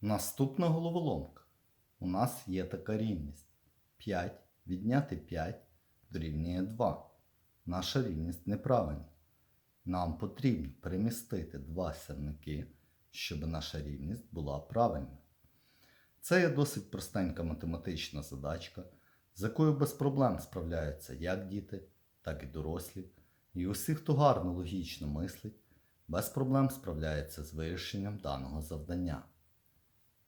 Наступна головоломка. У нас є така рівність. 5 відняти 5 дорівнює 2. Наша рівність неправильна. Нам потрібно перемістити два сірники, щоб наша рівність була правильна. Це є досить простенька математична задачка, з якою без проблем справляються як діти, так і дорослі. І усі, хто гарно логічно мислить, без проблем справляється з вирішенням даного завдання.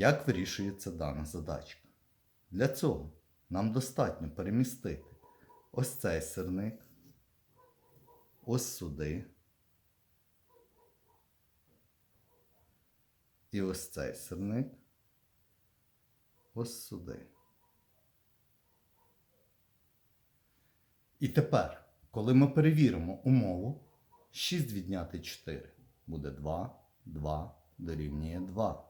Як вирішується дана задачка? Для цього нам достатньо перемістити ось цей сирник, ось сюди. І ось цей сирник ось сюди. І тепер, коли ми перевіримо умову, 6 відняти 4 буде 2, 2 дорівнює 2.